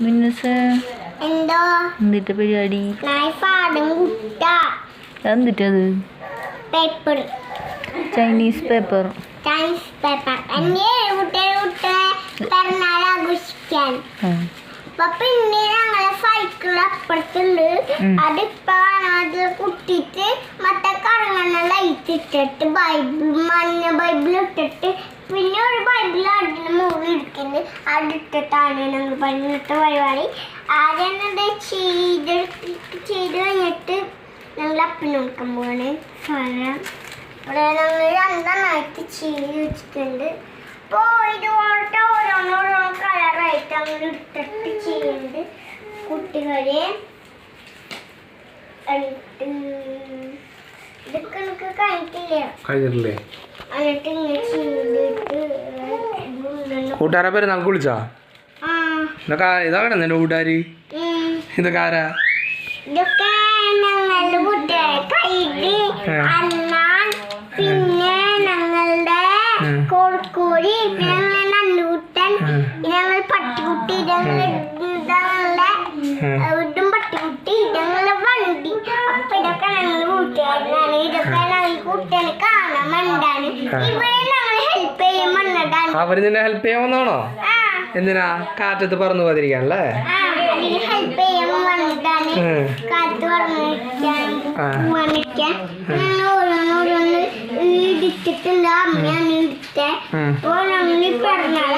മിന്നസ്. എന്തോ? എന്തിട്ട പരിപാടി? എന്തിട്ടത് paper Chinese paper Chinese paper പിറന്നാൾ ആഘോഷിക്കാൻ. അപ്പൊ പിന്നെ ഞങ്ങളെ സൈക്കിൾ അപ്പുറത്തുണ്ട്. അതിപ്പോ അതിൽ കുട്ടിച്ച് മറ്റേ കറങ്ങുന്ന ലൈറ്റ് ഇട്ടിട്ട് ബൈബിൾ മഞ്ഞ ബൈബിൾ ഇട്ടിട്ട് പിന്നെ ഒരു ബൈബിൾ അതിന് മുകളിൽ ഇരിക്കുന്നത് അതിട്ടിട്ടാണ് ഞങ്ങൾ പതിനെട്ട് പരിപാടി. ആദ്യം അത് ചെയ്ത് ചെയ്ത് കഴിഞ്ഞിട്ട് ഞങ്ങൾ അപ്പം നോക്കാൻ പോവാണ്. ഫലം ഇവിടെ ഞങ്ങൾ രണ്ടെണ്ണമായിട്ട് ചെയ്ത് വെച്ചിട്ടുണ്ട്. അപ്പോൾ ഇതുപോലത്തെ ഓരോ ഓരോന്നോരോ കളറായിട്ട് അങ്ങനെ ഇട്ടിട്ട് ചെയ്യുന്നുണ്ട് കുട്ടികളെ ഇതൊക്കെ എനിക്ക് കഴിഞ്ഞിട്ടില്ല? കഴിഞ്ഞിട്ടില്ലേ? എന്നിട്ട് ഇങ്ങനെ ചെയ്തിട്ട് കൂട്ടുകാരെ പേര് നമുക്ക് വിളിച്ചാ ഇതൊക്കെ ഇതാണ് നിന്റെ കൂട്ടുകാര്. ഇതൊക്കെ ആരാ? പിന്നെ ഞങ്ങളുടെ. കോഴിക്കോടി ഞങ്ങൾ പട്ടിക്കുട്ടി ഞങ്ങളുടെ പട്ടിക്കുട്ടി ഞങ്ങളുടെ വണ്ടി അപ്പൊ ഇതൊക്കെ ഞങ്ങൾ കൂട്ടുകാരനാണ്. ഇതൊക്കെ ഞങ്ങൾ കൂട്ടുകാരെ കാണാൻ വേണ്ടാണ് ഇവിടെ ഞങ്ങൾ ഹെൽപ്പ് ചെയ്യാൻ വന്നതാണ് അവർ നിന്നെ ഹെൽപ്പ് ആ. എന്തിനാ? കാറ്റത്ത് പറന്നു അമ്മയാണ് പിറന്നാൾ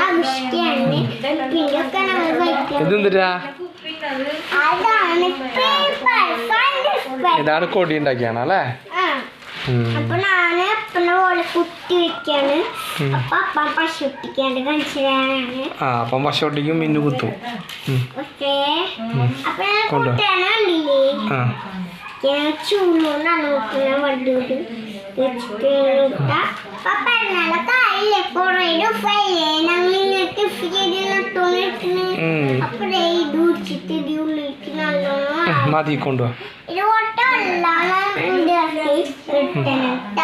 പിന്നൊക്കെ കഴിക്കാം പേപ്പർ. ഇതാണ് കൊടി ഉണ്ടാക്കിയാണ് അല്ലേ ആ. ഉം. അപ്പൊ ഞാൻ അപ്പനെ പോലെ കുത്തി വെക്കാണ്. ഉം. അപ്പൊ അപ്പ പശു കുട്ടിക്കാണ്ട് കാണിച്ചു തരാനാണ് ആ അപ്പം വർഷോട്ടേക്കും മിന്നു കുത്തും. ഉം. ഓക്കേ അപ്പൊ ഞാൻ കണ്ടില്ലേ. മതി കൊണ്ടുപോവാ ഇത്